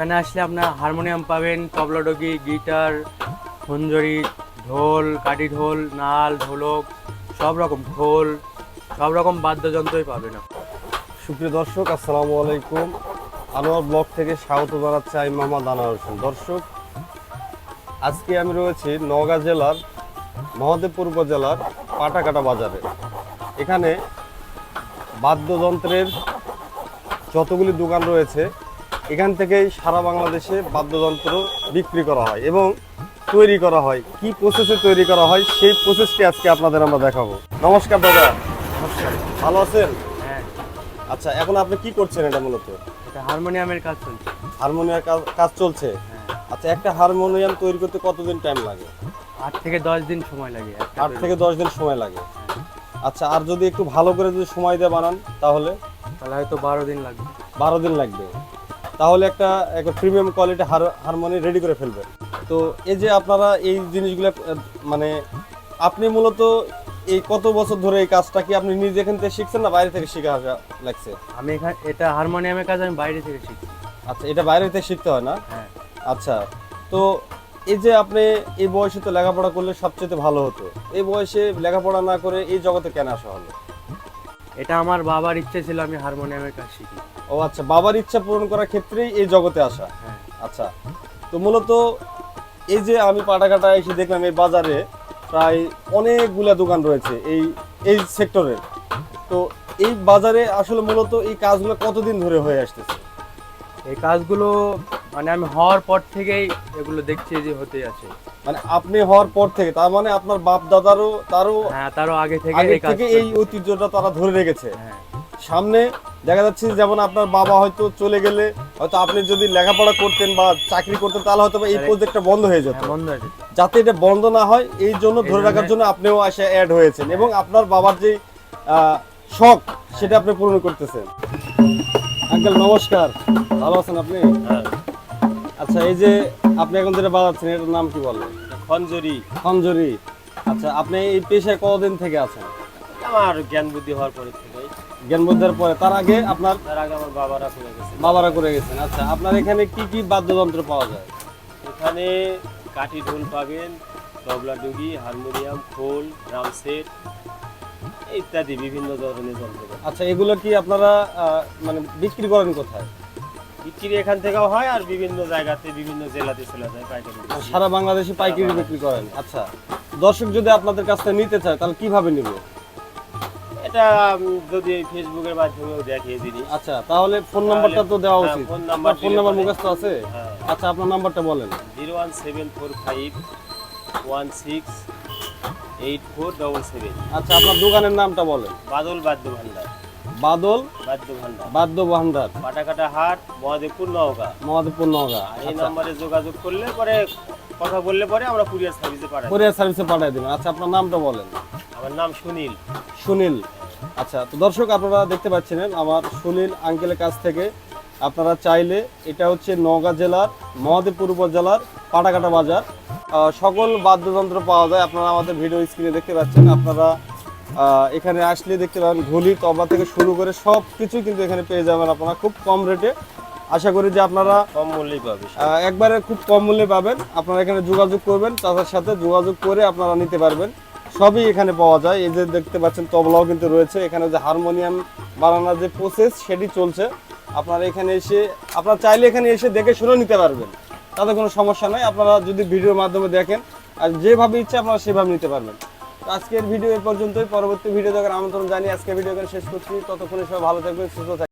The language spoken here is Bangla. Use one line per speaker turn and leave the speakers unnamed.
এখানে আসলে আপনার হারমোনিয়াম পাবেন তবলাডগি গিটার খঞ্জরি ঢোল, কাঠি ঢোল, নাল, ঢোলক, সব রকম ঢোল, সব রকম বাদ্যযন্ত্রই পাবেন।
সুপ্রিয় দর্শক, আসসালামু আলাইকুম। আনোয়ার ব্লগ থেকে স্বাগত জানাচ্ছি আমি মোহাম্মদ আনোয়ার হোসেন। দর্শক, আজকে আমি রয়েছি নওগাঁ জেলার মহাদেবপুর উপজেলার পাটাকাটা বাজারে। এখানে বাদ্যযন্ত্রের যতগুলি দোকান রয়েছে এখান থেকেই সারা বাংলাদেশে বাদ্যযন্ত্র বিক্রি করা হয় এবং তৈরি করা হয়। কি প্রসেসে তৈরি করা হয় সেই প্রসেসটি আজকে আপনাদের আমরা দেখাবো। নমস্কার দাদা। ভালো আছেন?
হ্যাঁ।
আচ্ছা এখন আপনি কি করছেন এটা মূলত?
এটা হারমোনিয়ামের কাজ চলছে।
হারমোনিয়াম কাজ- কাজ চলছে?
হ্যাঁ।
আচ্ছা একটা হারমোনিয়াম তৈরি করতে কতদিন টাইম লাগে?
আট থেকে দশ দিন সময় লাগে।
আট থেকে দশ দিন সময় লাগে। আচ্ছা আর যদি একটু ভালো করে যদি সময় দিয়ে বানান তাহলে?
তাহলে হয়তো বারো দিন লাগবে।
বারো দিন লাগবে। তাহলে একটা একটা প্রিমিয়াম কোয়ালিটি হারমোনি রেডি করে ফেলবেন। তো এই যে আপনারা এই জিনিসগুলো মানে আপনি মূলত এই কত বছর ধরে এই কাজটা কি আপনি নিজে এখান থেকে শিখছেন না বাইরে থেকে শিখা আসা লাগছে?
আমি এখানে এটা হারমোনিয়ামের কাজ আমি বাইরে থেকে শিখি
আচ্ছা এটা বাইরে থেকে শিখতে হয় না?
হ্যাঁ।
আচ্ছা তো এই যে আপনি এই বয়সে তো লেখাপড়া করলে সবচেয়ে ভালো হতো। এই বয়সে লেখাপড়া না করে এই জগতে কেন আসা হলো?
এটা আমার বাবার ইচ্ছে ছিল আমি হারমোনিয়ামের কাজ শিখি।
ও আচ্ছা বাবার ইচ্ছা পূরণ করার ক্ষেত্রেই এই জগতে আসা।
হ্যাঁ।
আচ্ছা তো মূলত এই যে আমি পাটাকাটা এসে দেখলাম এই বাজারে প্রায় অনেকগুলা দোকান রয়েছে এই এই সেক্টরে তো এই বাজারে আসলে মূলত এই কাজগুলো কতদিন ধরে হয়ে আসতেছে?
এই কাজগুলো মানে আমি হওয়ার পর থেকেই এগুলো দেখছি যে হতে আছে।
মানে আপনি হওয়ার পর থেকে তার মানে আপনার বাপ দাদারও তারও
হ্যাঁ তারও আগে থেকে
আগে
এই
থেকে এই ঐতিহ্যটা তারা ধরে রেখেছে।
হ্যাঁ।
সামনে দেখা যাচ্ছে যেমন আপনার বাবা হয়তো চলে গেলে হয়তো আপনি যদি লেখাপড়া করতেন বা চাকরি করতেন তাহলে হয়তো এই প্রজেক্টটা বন্ধ হয়ে যেত।
হ্যাঁ, বন্ধ আছে
যাতে। এটা বন্ধ না হয় এই জন্য ধরে রাখার
জন্য
আপনিও এসে অ্যাড হয়েছেন এবং আপনার বাবার যে শখ সেটা আপনি পূরণ করতেছেন। আঙ্কেল নমস্কার। ভালো আছেন আপনি? আচ্ছা এই যে আপনি এখন যেটা বাজাচ্ছেন এটার নাম কি বলেন
খঞ্জরি।
খঞ্জরি। আচ্ছা আপনি এই পেশায় কতদিন থেকে আছেন?
আমার জ্ঞান বুদ্ধি হওয়ার পরে থেকে।
জ্ঞান বুদ্ধার পরে তার আগে আপনার
তার আগে আমার বাবারা করে গেছে।
বাবারা করে গেছেন। আচ্ছা আপনার এখানে কি কি বাদ্যযন্ত্র পাওয়া যায়?
এখানে কাঠি ঢোল পাবেন তবলা ডুগি হারমোনিয়াম খোল ড্রাম সেট ইত্যাদি বিভিন্ন ধরনের যন্ত্র
আচ্ছা এগুলো কি আপনারা মানে বিক্রি করেন কোথায়?
বিক্রি এখান থেকেও হয় আর বিভিন্ন জায়গাতে বিভিন্ন জেলাতে চলে যায় পাইকারি।
সারা বাংলাদেশে পাইকারি বিক্রি করেন। আচ্ছা দর্শক যদি আপনাদের কাছ থেকে নিতে চায় তাহলে কীভাবে নিবে?
এটা যদি ফেসবুকের মাধ্যমেও দেখিয়ে দিই
আচ্ছা তাহলে ফোন নাম্বারটা তো দেওয়া
হ্যাঁ,
উচিত।
ফোন নাম্বার
ফোন নাম্বার মুখস্থ আছে?
হ্যাঁ।
আচ্ছা আপনার নাম্বারটা বলেন।
Zero one seven four five one six eight four double seven.
আচ্ছা আপনার দোকানের নামটা বলেন।
বাদল বাদ্য ভান্ডার।
বাদল
বাদ্য ভান্ডার।
বাদ্য ভান্ডার।
পাটাকাটা হাট মহাদেবপুর নওগাঁ।
মহাদেবপুর নগা
এই নম্বরে যোগাযোগ করলে পরে কথা বললে পরে আমরা কুরিয়ার সার্ভিসে পাঠাই
কোরিয়ার সার্ভিসে পাঠিয়ে দিবেন। আচ্ছা আপনার নামটা বলেন।
আমার নাম সুনীল।
সুনীল। আচ্ছা তো দর্শক আপনারা দেখতে পাচ্ছেন আমার সুনীল আঙ্কেলের কাছ থেকে। আপনারা চাইলে এটা হচ্ছে নওগাঁ জেলার মহাদেবপুর উপজেলার পাটাকাটা বাজার। আহ, সকল বাদ্যযন্ত্র পাওয়া যায়। আপনারা আমাদের ভিডিও স্ক্রিনে দেখতে পাচ্ছেন। আপনারা এখানে আসলে দেখতে পাবেন ঘুলি তবলা থেকে শুরু করে সব কিছুই কিন্তু এখানে পেয়ে যাবেন আপনারা খুব কম রেটে। আশা করি যে আপনারা
কম মূল্যেই
পাবেন। একবারে খুব কম মূল্যে পাবেন। আপনারা এখানে যোগাযোগ করবেন তাদের সাথে যোগাযোগ করে আপনারা নিতে পারবেন। সবই এখানে পাওয়া যায়। এই যে দেখতে পাচ্ছেন, তবলাও কিন্তু রয়েছে। এখানে যে হারমোনিয়াম বানানোর যে প্রসেস সেটি চলছে। আপনারা এখানে এসে, আপনারা চাইলে এখানে এসে দেখে শুনে নিতে পারবেন। তাতে কোনো সমস্যা নাই। আপনারা যদি ভিডিওর মাধ্যমে দেখেন, আর যেভাবে ইচ্ছে আপনারা সেভাবে নিতে পারবেন। আজকের ভিডিও এ পর্যন্তই। পরবর্তী ভিডিও দেখার আমন্ত্রণ জানিয়ে আজকের ভিডিও এখানে শেষ করছি। ততক্ষণে সবাই ভালো থাকবেন, সুস্থ থাকবেন।